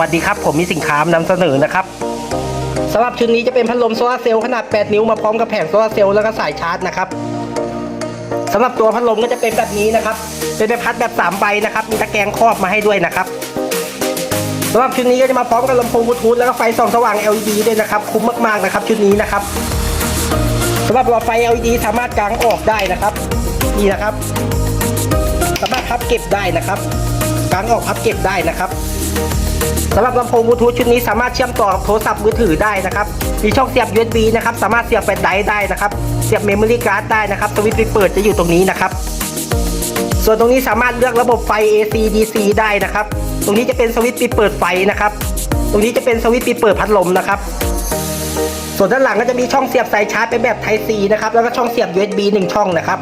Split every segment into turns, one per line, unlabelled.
วัสดีครับ ผมมีสินค้านำเสนอนะครับสำหรับชุดนี้จะเป็นพัดลมโซลาเซลล์ขนาด 8 นิ้วมาพร้อมกับแผงโซลาเซลล์แล้วก็สายชาร์จนะครับสำหรับตัวพัดลมก็จะเป็นแบบนี้นะครับ เป็นใบพัดแบบ3ใบนะครับ มีตะแกรงครอบมาให้ด้วยนะครับสำหรับชุดนี้ก็จะมาพร้อมกับลำโพงบลูทูธแล้วก็ไฟส่องสว่าง LED ด้วยนะครับ คุ้มมากๆนะครับ ชุดนี้นะครับสำหรับหลอดไฟ LED สามารถกางออกได้นะครับ นี่นะครับ สามารถพับเก็บได้นะครับกางออกพับเก็บได้นะครับ สำหรับลำโพงบลูทูธชุดนี้สามารถเชื่อมต่อกับโทรศัพท์มือถือได้นะครับ มีช่องเสียบ USB นะครับ สามารถเสียบแฟลชไดรฟ์ได้นะครับ เสียบเมมโมรี่การ์ดได้นะครับ สวิตช์ปิดเปิดจะอยู่ตรงนี้นะครับ ส่วนตรงนี้สามารถเลือกระบบไฟ AC DC ได้นะครับ ตรงนี้จะเป็นสวิตช์ปิดเปิดไฟนะครับ ตรงนี้จะเป็นสวิตช์ปิดเปิดพัดลมนะครับ ส่วนด้านหลังก็จะมีช่องเสียบสายชาร์จเป็นแบบ Type C นะครับ แล้วก็ช่องเสียบ USB หนึ่งช่องนะครับ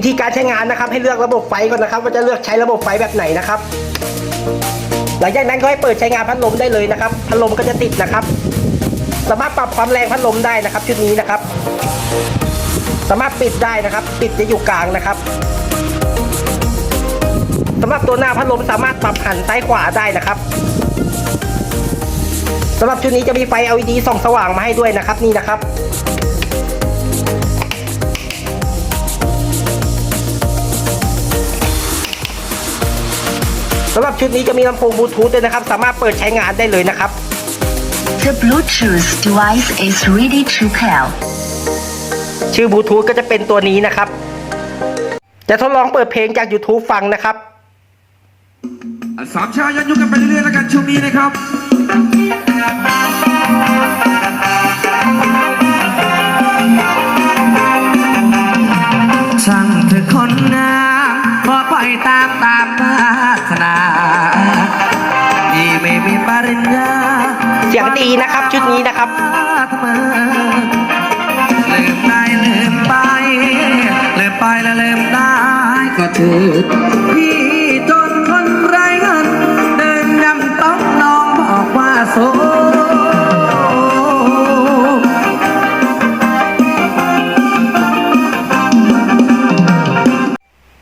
วิธีการใช้งานนะครับให้เลือกระบบไฟก่อนนะครับ ว่าจะเลือกใช้ระบบไฟแบบไหนนะครับ หลังจากนั้นก็ให้เปิดใช้งานพัดลมได้เลยนะครับ พัดลมก็จะติดนะครับ สามารถปรับความแรงพัดลมได้นะครับ ชุดนี้นะครับ สามารถปิดได้นะครับ ปิดจะอยู่กลางนะครับสำหรับตัวหน้าพัดลมสามารถปรับหันซ้ายขวาได้นะครับสำหรับชุดนี้จะมีไฟ LED ส่องสว่างมาให้ด้วยนะครับนี่นะครับำหรับชุดนี้จะมีลำโพงบลูทูธด้วยนะครับ สามารถเปิดใช้งานได้เลยนะครับ
The Bluetooth device is ready to pair.
ชื่อบลูทูธก็จะเป็นตัวนี้นะครับ จะทดลองเปิดเพลงจาก YouTube ฟังนะครับ
สามชายันยุกันไปเรื่อยๆแล้วกันช่วงนี้นะครับช่างเธอคนงา
เสียงดีนะครับ ชุดนี้นะครับ
ทำไมลืมได้ลืมไปลืมไปแล้วลืมได้ก็เถิดพี่จนคนไร้เงินเดินยำต้องน้องบอกว่าโสด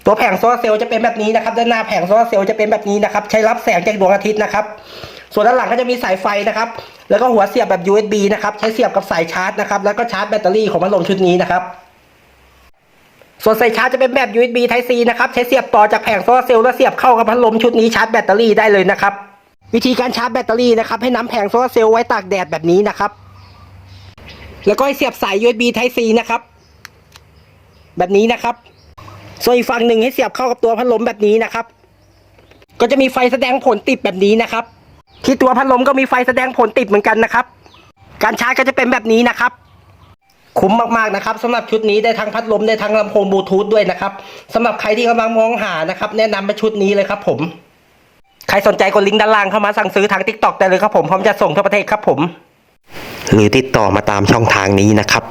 ตัวแผงโซลาร์เซลล์จะเป็นแบบนี้นะครับ ด้านหน้าแผงโซลาร์เซลล์จะเป็นแบบนี้นะครับ ใช้รับแสงจากดวงอาทิตย์นะครับ ส่วนด้านหลังก็จะมีสายไฟนะครับ แล้วก็หัวเสียบแบบ USB นะครับ ใช้เสียบกับสายชาร์จนะครับ แล้วก็ชาร์จแบตเตอรี่ของพัดลมชุดนี้นะครับ ส่วนสายชาร์จจะเป็นแบบ USB Type C นะครับ ใช้เสียบต่อจากแผงโซลาร์เซลล์แล้วเสียบเข้ากับพัดลมชุดนี้ชาร์จแบตเตอรี่ได้เลยนะครับ วิธีการชาร์จแบตเตอรี่นะครับ ให้นำแผงโซลาร์เซลล์ไว้ตากแดดแบบนี้นะครับ แล้วก็ให้เสียบสาย USB Type C นะครับ แบบนี้นะครับ ส่วนอีกฝั่งหนึ่งให้เสียบเข้ากับตัวพัดลมแบบนี้นะครับ ก็จะมีไฟแสดงผลติดแบบนี้นะครับ ที่ตัวพัดลมก็มีไฟแสดงผลติดเหมือนกันนะครับ การชาร์จก็จะเป็นแบบนี้นะครับ คุ้มมากๆนะครับสำหรับชุดนี้ได้ทั้งพัดลมได้ทั้งลำโพงบลูทูธด้วยนะครับสำหรับใครที่กำลังมองหานะครับ แนะนำเป็นชุดนี้เลยครับ ผม ใครสนใจกดลิงก์ด้านล่างเข้ามาสั่งซื้อทาง t ิ k t o k ได้เลยครับผมพร้อมจะส่งทั่วประเทศครับผม หรือติดต่อมาตามช่องทางนี้นะครับ